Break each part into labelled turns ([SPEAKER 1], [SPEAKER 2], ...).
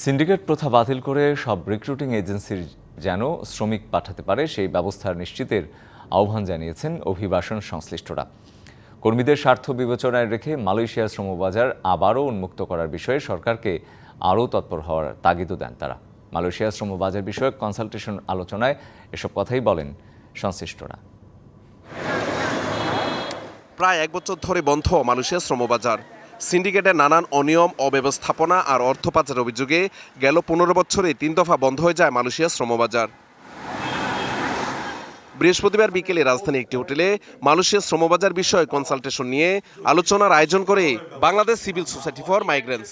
[SPEAKER 1] Syndicate প্রথা বাতিল করে সব রিক্রুটিং এজেন্সির যেন শ্রমিক পাঠাতে পারে, সেই ব্যবস্থা নিশ্চিতের আহ্বান জানিয়েছেন অভিবাসন সংশ্লিষ্টরা। কর্মীদের স্বার্থ বিবেচনায় রেখে মালয়েশিয়া শ্রমবাজার আবারও উন্মুক্ত করার বিষয়ে সরকারকে আরও তৎপর হওয়ার তাগিদও দেন তারা। মালয়েশিয়া শ্রমবাজার বিষয়ক কনসালটেশন আলোচনায় এসব কথাই বলেন সংশ্লিষ্টরা।
[SPEAKER 2] প্রায় এক বছর ধরে বন্ধ মালয়েশিয়া শ্রমবাজার। সিন্ডিকেটের নানান অনিয়ম অব্যবস্থাপনা আর অর্থ পাচারের অভিযোগে গেল পনেরো বছরে তিন দফা বন্ধ হয়ে যায় মালয়েশিয়া শ্রমবাজার। বৃহস্পতিবার বিকেলে রাজধানী একটি হোটেলে মালয়েশিয়া শ্রমবাজার বিষয়ে কনসালটেশন নিয়ে আলোচনার আয়োজন করে Bangladesh civil society for migrants.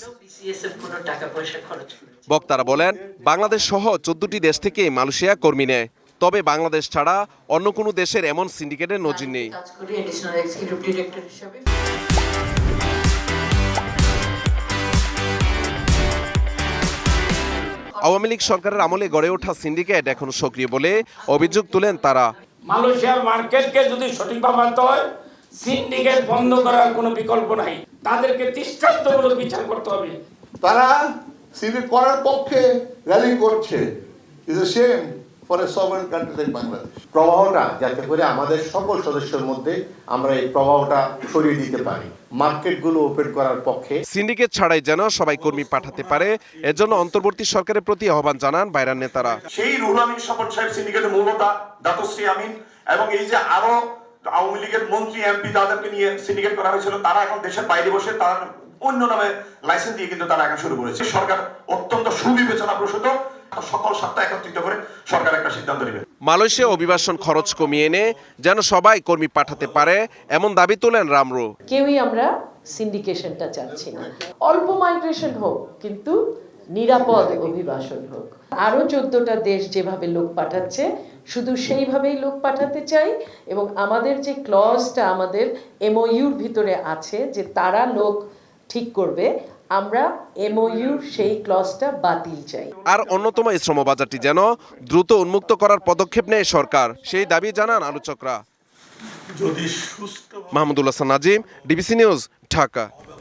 [SPEAKER 2] বক্তারা বলেন বাংলাদেশ সহ চোদ্দটি দেশ থেকে মালয়েশিয়া কর্মী নেয়। তবে বাংলাদেশ ছাড়া অন্য কোনো দেশের এমন সিন্ডিকেটের নজির নেই। আওয়ামী লীগ সরকারের আমলে গড়ে ওঠা সিন্ডিকেট এখন সক্রিয় বলে অভিযোগ তুলেন তারা।
[SPEAKER 3] মালয়েশিয়ার মার্কেটকে যদি সঠিকভাবে আনতে হয় সিন্ডিকেট বন্ধ করার কোনো বিকল্প নাই। তাদেরকে দৃষ্টান্তমূলক বিচার করতে হবে।
[SPEAKER 4] তারা সিন্ডিকেট করার পক্ষে র্যালি করছে। Is a same for a sovereign country like Bangladesh.
[SPEAKER 5] প্রবাহটা যাতে করে আমাদের সকল সদস্যের মধ্যে আমরা এই প্রবাহটা ছড়িয়ে দিতে পারি। মার্কেটগুলো ওপেন করার পক্ষে।
[SPEAKER 2] সিন্ডিকেট ছাড়াই যেন সবাই কর্মী পাঠাতে পারে এজন্য অন্তর্বর্তী সরকারের প্রতি আহ্বান জানান বাইরান নেতারা।
[SPEAKER 6] সেই রুহুল আমিন স্বপন সাহেব সিন্ডিকেটের মূলতা দাতশ্রী আমিন এবং এই যে আরও আওয়ামী লীগের মন্ত্রী এমপি তাদেরকে নিয়ে সিন্ডিকেট করা হয়েছিল তারা এখন দেশের বাইরে বসে তার অন্য নামে লাইসেন্স দিয়ে কিন্তু তারা এখন শুরু করেছে। সরকার অত্যন্ত সুবিবেচনা প্রসূত সকল সত্তা একত্রিত করে সরকার একটা সিদ্ধান্ত নেবে।
[SPEAKER 2] মালয়েশিয়া অভিবাসন খরচ কমিয়ে এনে যেন সবাই কর্মী পাঠাতে পারে এমন দাবি তোলেন রামরু।
[SPEAKER 7] কেউই আমরা সিন্ডিকেশনটা চাচ্ছি না। অল্প মাইগ্রেশন হোক কিন্তু নিরাপদ অভিবাসন হোক। আরও চোদ্দটা দেশ যেভাবে লোক পাঠাচ্ছে শুধু সেইভাবেই লোক পাঠাতে চাই এবং আমাদের যে ক্লজটা আমাদের এমওইউর ভিতরে আছে যে তারা লোক ঠিক করবে আমরা এমওইউ সেই ক্লজটা বাতিল চাই।
[SPEAKER 2] আর অন্যতম এই শ্রমবাজারটি যেন দ্রুত উন্মুক্ত করার পদক্ষেপ নেয় সরকার সেই দাবি জানান আলোচকরা।
[SPEAKER 4] যদি সুস্থ
[SPEAKER 2] মাহমুদুল্লাহ হাসান নাজিম ডিবিসি নিউজ ঢাকা।